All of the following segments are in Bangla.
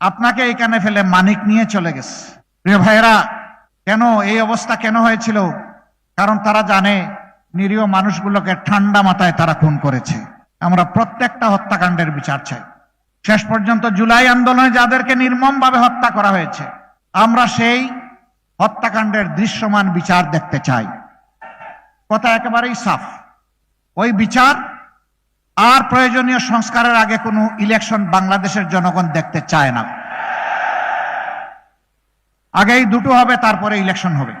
আপনাকে এখানে ফেলে মানিক নিয়ে চলে গেছে। প্রিয় ভাইয়েরা, কেন এই অবস্থা কেন হয়েছিল? কারণ তারা জানে, নিরীহ মানুষগুলোকে ঠান্ডা মাথায় তারা খুন করেছে। আমরা প্রত্যেকটা হত্যাকাণ্ডের বিচার চাই। শেষ পর্যন্ত জুলাই আন্দোলনে যাদেরকে নির্মমভাবে হত্যা করা হয়েছে, আমরা সেই হত্যাকাণ্ডের দৃশ্যমান বিচার দেখতে চাই। কথা একেবারেই সাফ। ওই বিচার আর প্রয়োজনীয় সংস্কারের আগে কোনো ইলেকশন বাংলাদেশের জনগণ দেখতে চায় না। আগে এই দুটো হবে, তারপরে ইলেকশন হবে।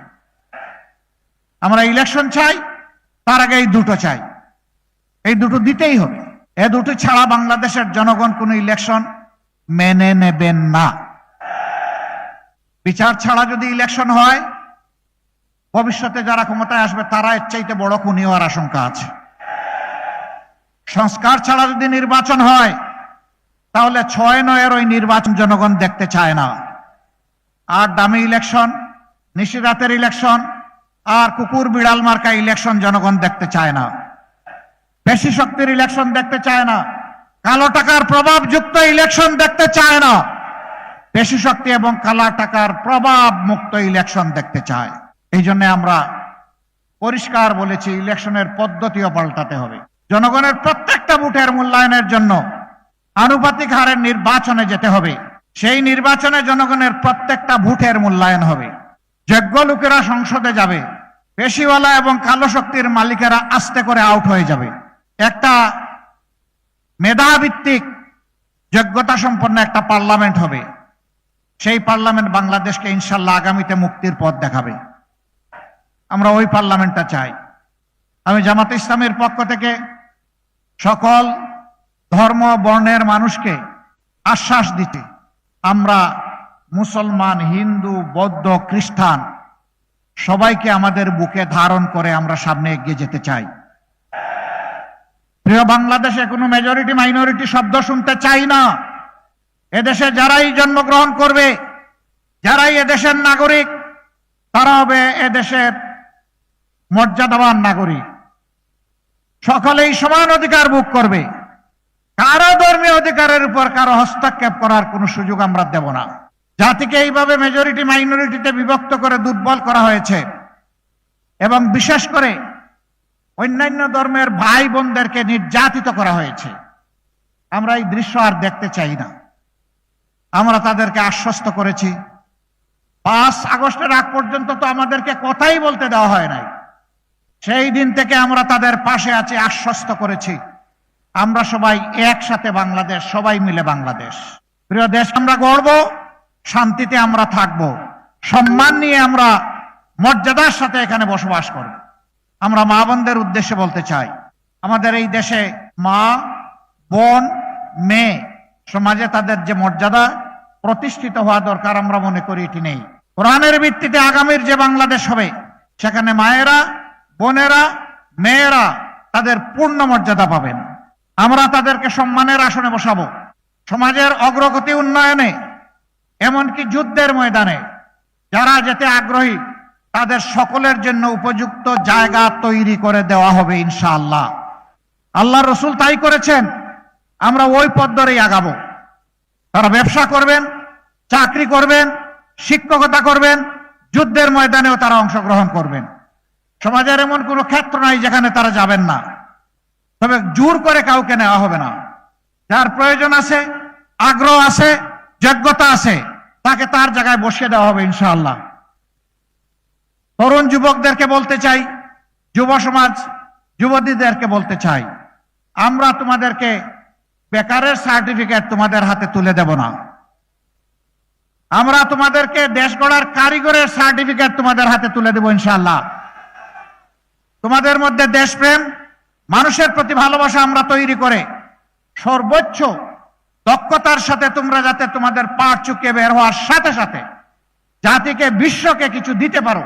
আমরা ইলেকশন চাই, তার আগে এই দুটো চাই। এই দুটো দিতেই হবে। এ দুটো ছাড়া বাংলাদেশের জনগণ কোনো ইলেকশন মেনে নেবেন না। বিচার ছাড়া যদি ইলেকশন হয়, ভবিষ্যতে যারা ক্ষমতায় আসবে, তারা এর চাইতে বড় খুনি হওয়ার আশঙ্কা আছে। সংস্কার ছাড়া যদি নির্বাচন হয়, তাহলে ছয় নয়ের ওই নির্বাচন জনগণ দেখতে চায় না। আর দামি ইলেকশন নিশিরাতের ইলেকশন আর কুকুর বিড়াল মার্কা ইলেকশন জনগণ দেখতে চায় না। বেশি শক্তির ইলেকশন দেখতে চায় না। কালো টাকার প্রভাবযুক্ত ইলেকশন দেখতে চায় না। পেশি শক্তি এবং কালা টাকার প্রভাব মুক্ত ইলেকশন দেখতে চায়। এই জন্য আমরা পরিষ্কার বলেছি ইলেকশনের পদ্ধতিও পাল্টাতে হবে। জনগণের প্রত্যেকটা ভোটের মূল্যায়নের জন্য আনুপাতিক হারের নির্বাচনে যেতে হবে। সেই নির্বাচনে জনগণের প্রত্যেকটা ভোটের মূল্যায়ন হবে। যোগ্য লোকেরা সংসদে যাবে, পেশিওয়ালা এবং কালো শক্তির মালিকেরা আস্তে করে আউট হয়ে যাবে। একটা মেধাভিত্তিক যোগ্যতা সম্পন্ন একটা পার্লামেন্ট হবে। সেই পার্লামেন্ট বাংলাদেশকে ইনশাল্লাহ আগামীতে মুক্তির পথ দেখাবে। আমরা ওই পার্লামেন্টটা চাই। আমি জামাত ইসলামের পক্ষ থেকে সকল ধর্ম বর্ণের মানুষকে আশ্বাস দিতে আমরা মুসলমান, হিন্দু, বৌদ্ধ, খ্রিস্টান, সবাইকে আমাদের বুকে ধারণ করে আমরা সামনে এগিয়ে যেতে চাই। প্রিয় বাংলাদেশে কোনো মেজরিটি মাইনরিটি শব্দ শুনতে চাই না। এদেশে যারাই জন্মগ্রহণ করবে, যারাই এদেশের নাগরিক, তারা হবে এদেশের মর্যাদাবান নাগরিক। সকলেই সমান অধিকার ভোগ করবে। কারও ধর্মীয় অধিকারের উপর কারও হস্তক্ষেপ করার কোনো সুযোগ আমরা দেব না। জাতিকে এইভাবে মেজরিটি মাইনরিটিতে বিভক্ত করে দুর্বল করা হয়েছে। এবং বিশেষ করে অন্যান্য ধর্মের ভাই বোনদেরকে নির্যাতিত করা হয়েছে। আমরা এই দৃশ্য আর দেখতে চাই না। আমরা তাদেরকে আশ্বস্ত করেছি। পাঁচ আগস্টের আগ পর্যন্ত তো আমাদেরকে কথাই বলতে দেওয়া হয় নাই। সেই দিন থেকে আমরা তাদের পাশে আছি, আশ্বস্ত করেছি। আমরা সবাই একসাথে বাংলাদেশ, সবাই মিলে বাংলাদেশ। প্রিয় দেশ, আমরা গড়ব শান্তিতে আমরা থাকব। সম্মান নিয়ে আমরা মর্যাদার সাথে এখানে বসবাস করব। আমরা মা বোনদের উদ্দেশ্যে বলতে চাই, আমাদের এই দেশে মা, বোন, মেয়ে সমাজে তাদের যে মর্যাদা প্রতিষ্ঠিত হওয়া দরকার আমরা মনে করি এটি নেই। কোরআনের ভিত্তিতে আগামীর যে বাংলাদেশ হবে, সেখানে মায়েরা বোনেরা, মেয়েরা তাদের পূর্ণ মর্যাদা পাবেন। আমরা তাদেরকে সম্মানের আসনে বসাবো। সমাজের অগ্রগতি উন্নয়নে, এমনকি যুদ্ধের ময়দানে, যারা যেতে আগ্রহী, তাদের সকলের জন্য উপযুক্ত জায়গা তৈরি করে দেওয়া হবে ইনশাআল্লাহ। আল্লাহ রসুল তাই করেছেন। আমরা ওই পথ ধরেই আগাবো। তারা ব্যবসা করবেন, চাকরি করবেন, শিক্ষকতা করবেন, যুদ্ধের ময়দানেও তারা অংশগ্রহণ করবেন। সমাজের এমন কোনো ক্ষেত্র নাই যেখানে তারা যাবেন না। তবে জোর করে কাউকে নেওয়া হবে না। যার প্রয়োজন আছে, আগ্রহ আছে, যোগ্যতা আছে, তাকে তার জায়গায় বসিয়ে দেওয়া হবে ইনশাআল্লাহ। তরুণ যুবকদেরকে বলতে চাই, যুব সমাজ, যুবতীদেরকে বলতে চাই, আমরা তোমাদেরকে বেকারের সার্টিফিকেট তোমাদের হাতে তুলে দেব না। আমরা তোমাদেরকে দেশ গড়ার কারিগরের সার্টিফিকেট তোমাদের হাতে তুলে দেব ইনশাআল্লাহ। তোমাদের মধ্যে দেশপ্রেম, মানুষের প্রতি ভালোবাসা আমরা তৈরি করে। সর্বোচ্চ দক্ষতার সাথে তোমরা যাতে তোমাদের পাট চুকে বের হওয়ার সাথে সাথে জাতিকে বিশ্বকে কিছু দিতে পারো,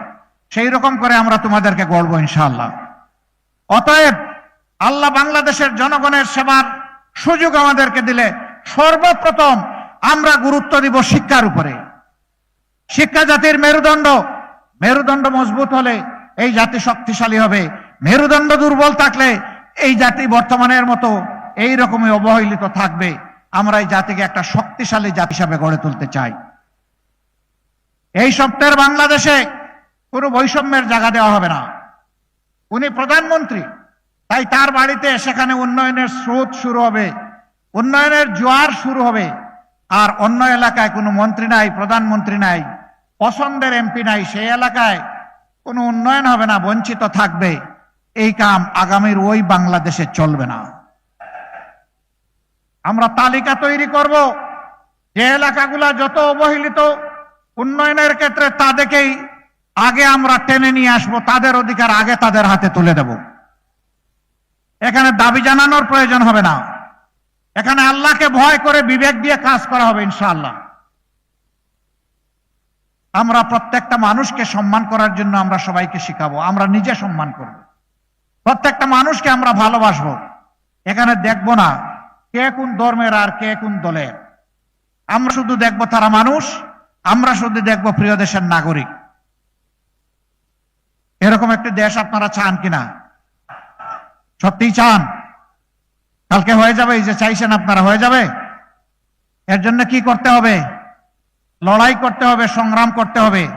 সেই রকম করে আমরা তোমাদেরকে গড়ব ইনশাআল্লাহ। অতএব আল্লাহ বাংলাদেশের জনগণের সেবার সুযোগ আমাদেরকে দিলে সর্বপ্রথম আমরা গুরুত্ব দিব শিক্ষার উপরে। শিক্ষা জাতির মেরুদণ্ড মেরুদণ্ড মজবুত হলে এই জাতি শক্তিশালী হবে। মেরুদণ্ড দুর্বল থাকলে এই জাতি বর্তমানের মতো এই রকমই অবহেলিত থাকবে। আমরা এই জাতিকে একটা শক্তিশালী জাতি হিসাবে গড়ে তুলতে চাই। এই সপ্তাহের বাংলাদেশে কোনো বৈষম্যের জায়গা দেওয়া হবে না। উনি প্রধানমন্ত্রী, তাই তার বাড়িতে সেখানে উন্নয়নের স্রোত শুরু হবে, উন্নয়নের জোয়ার শুরু হবে। আর অন্য এলাকায় কোনো মন্ত্রী নাই, প্রধানমন্ত্রী নাই, পছন্দের এমপি নাই, সেই এলাকায় কোনো উন্নয়ন হবে না, বঞ্চিত থাকবে। এই কাম আগামীর ওই বাংলাদেশে চলবে না। আমরা তালিকা তৈরি করব। যে এলাকাগুলা যত অবহেলিত উন্নয়নের ক্ষেত্রে তাদেরকেই আগে আমরা টেনে নিয়ে আসব, তাদের অধিকার আগে তাদের হাতে তুলে দেব। এখানে দাবি জানানোর প্রয়োজন হবে না। এখানে আল্লাহকে ভয় করে বিবেক দিয়ে কাজ করা হবে, ইনশাআল্লাহ। আমরা প্রত্যেকটা মানুষকে সম্মান করার জন্য আমরা সবাইকে শিখাবো, আমরা নিজে সম্মান করব। প্রত্যেকটা মানুষকে আমরা ভালোবাসবো। এখানে দেখব না কে কোন ধর্মের আর কে কোন দলের। আমরা শুধু দেখব তারা মানুষ, আমরা শুধু দেখব প্রিয় দেশের নাগরিক। এরকম একটি দেশ আপনারা চান কিনা? সত্যিই চান? কালকে হয়ে যাবে, এই যে চাইছেন আপনারা, হয়ে যাবে? এর জন্য কি করতে হবে? লড়াই করতে হবে, সংগ্রাম করতে হবে।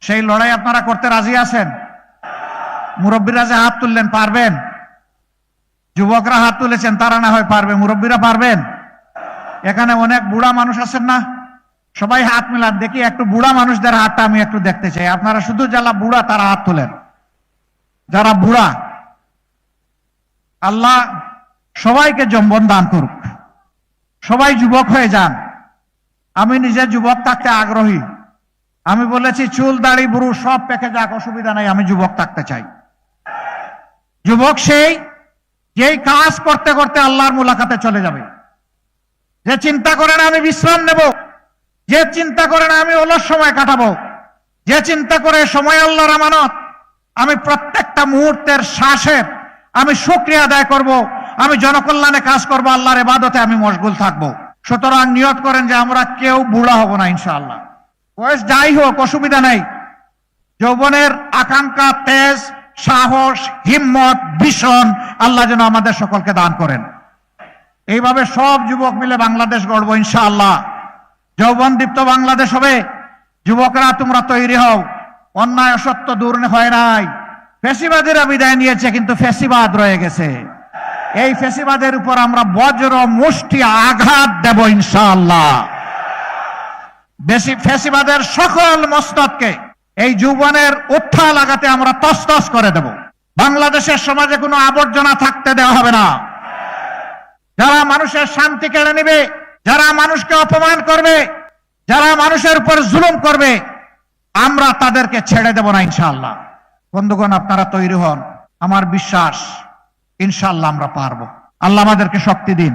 সেই লড়াই আপনারা করতে রাজি আছেন? মুরব্বীরা যে হাত তুললেন, পারবেন? যুবকরা হাত তুলেছেন, তারা না হয় পারবে। মুরব্বীরা পারবেন? এখানে অনেক বুড়া মানুষ আছেন না? সবাই হাত মিলান, দেখি একটু বুড়া মানুষদের হাতটা আমি একটু দেখতে চাই। আপনারা শুধু যারা বুড়া, তারা হাত তোলেন। যারা বুড়া, আল্লাহ সবাইকে জম্বন দান করুক। সবাই যুবক হয়ে যান। আমি নিজে যুবক থাকতে আগ্রহী। আমি বলেছি, চুল, দাড়ি বুড়ো সব পেকে যাক অসুবিধা নাই, আমি যুবক থাকতে চাই। যুবক সেই যেই কাজ করতে করতে আল্লাহর মুলাকাতে চলে যাবে। যে চিন্তা করে না আমি বিশ্রাম নেব, যে চিন্তা করে না আমি অলস সময় কাটাবো, যে চিন্তা করে সময় আল্লাহর আমানত, আমি প্রত্যেকটা মুহূর্তের শ্বাসের আমি শুক্রিয়া আদায় করব, আমি জনকল্যাণে কাজ করব, আল্লাহর এবাদতে আমি মশগুল থাকব। সুতরাং নিয়ত করেন যে আমরা কেউ বুড়া হব না, ইনশাআল্লাহ। বয়স যাই হোক, অসুবিধা নেই। যৌবনের আকাঙ্ক্ষা, তেজ, সাহস, হিম্মত, ভীষণ আল্লাহ যেন আমাদের সকলকে দান করেন। এইভাবে সব যুবক মিলে বাংলাদেশ গড়ব, ইনশাআল্লাহ। যৌবন দীপ্ত বাংলাদেশ হবে। যুবকরা, তোমরা তৈরি হও। অন্যায় অসত্য দূর হয় নাই। ফেসিবাদীরা বিদায় নিয়েছে, কিন্তু ফেসিবাদ রয়ে গেছে। এই ফেসিবাদের উপর আমরা বজ্র, মুষ্টি, আঘাত দেব ইনশাআল্লাহ। বেশি ফেসিবাদের সকল মস্তদকে এই যৌবনের উত্থা লাগাতে আমরা তস্তস করে দেব। বাংলাদেশের সমাজে কোনো আবর্জনা থাকতে দেওয়া হবে না। যারা মানুষের শান্তি কেড়ে নেবে, যারা মানুষকে অপমান করবে, যারা মানুষের উপর জুলুম করবে, আমরা তাদেরকে ছেড়ে দেব না ইনশাআল্লাহ। বন্ধুগণ, আপনারা তৈরি হন। আমার বিশ্বাস ইনশাআল্লাহ আমরা পারব। আল্লাহ আমাদেরকে শক্তি দিন।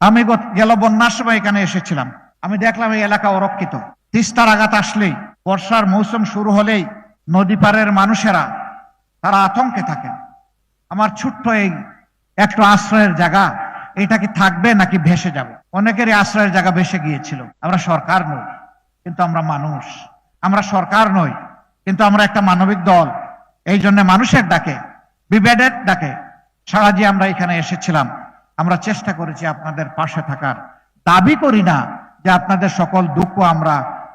আমি গেল বন্যার সময় এখানে এসেছিলাম। আমি দেখলাম এই এলাকা অরক্ষিত। তিস্তার আঘাত আসলেই, বর্ষার মৌসুম শুরু হলেই নদী পারের মানুষেরা, তারা আতঙ্কে থাকেন আমার ছোট্ট এই একটু আশ্রয়ের জায়গা, এটা কি থাকবে নাকি ভেসে যাবে? অনেকেরই আশ্রয়ের জায়গা ভেসে গিয়েছিল। আমরা সরকার নই, কিন্তু আমরা মানুষ। আমরা সরকার নই, কিন্তু আমরা একটা মানবিক দল। এই জন্য মানুষের ডাকে বিবেডের ডাকে। সারা যে আমরা এখানে এসেছিলাম, আমরা চেষ্টা করেছি আপনাদের পাশে থাকার। দাবি করি না যে আপনাদের সকল দুঃখ আমরা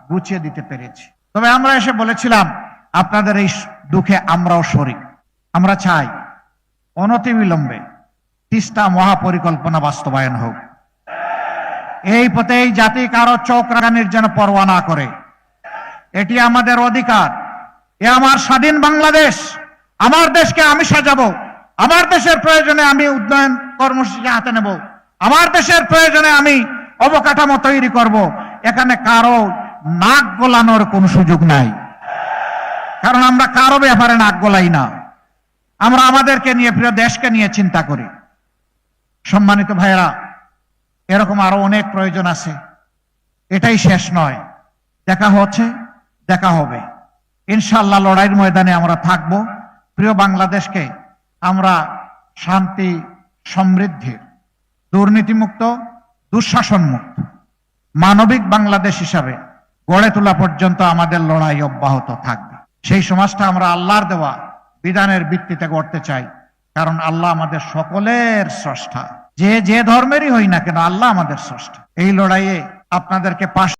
গুছিয়ে দিতে পেরেছি। তবে আমরা এসে বলেছিলাম, আপনাদের এই দুঃখে আমরাও শরিক আমরা চাই অনতিবিলম্বে তিস্তা মহাপরিকল্পনা বাস্তবায়ন হোক। এই পথে এই জাতি কারও চোখ রাগানির যেন পরোয়া না করে। এটি আমাদের অধিকার। এ আমার স্বাধীন বাংলাদেশ। আমার দেশকে আমি সাজাবো। আমার দেশের প্রয়োজনে আমি উন্নয়ন কর্মসূচি হাতে নেব। আমার দেশের প্রয়োজনে আমি অবকাঠামো তৈরি করব। এখানে কারও নাক গোলানোর কোনো সুযোগ নাই। কারণ আমরা কারও ব্যাপারে নাক গোলাই না। আমরা আমাদেরকে নিয়ে প্রিয় দেশকে নিয়ে চিন্তা করি। সম্মানিত ভাইয়েরা, এরকম আরও অনেক প্রয়োজন আছে। এটাই শেষ নয়। দেখা হচ্ছে, দেখা হবে। ইনশাল্লাহ লড়াইয়ের ময়দানে আমরা থাকব। প্রিয় বাংলাদেশকে আমরা শান্তি সমৃদ্ধির দুর্নীতিমুক্ত দুঃশাসন মুক্ত মানবিক বাংলাদেশ হিসাবে গড়ে তোলা পর্যন্ত আমাদের লড়াই অব্যাহত থাকবে। সেই সমাজটা আমরা আল্লাহর দেওয়া বিধানের ভিত্তিতে গড়তে চাই, কারণ আল্লাহ আমাদের সকলের স্রষ্টা। যে যে ধর্মেরই হই না কেন, আল্লাহ আমাদের স্রষ্টা। এই লড়াইয়ে আপনাদেরকে পাশ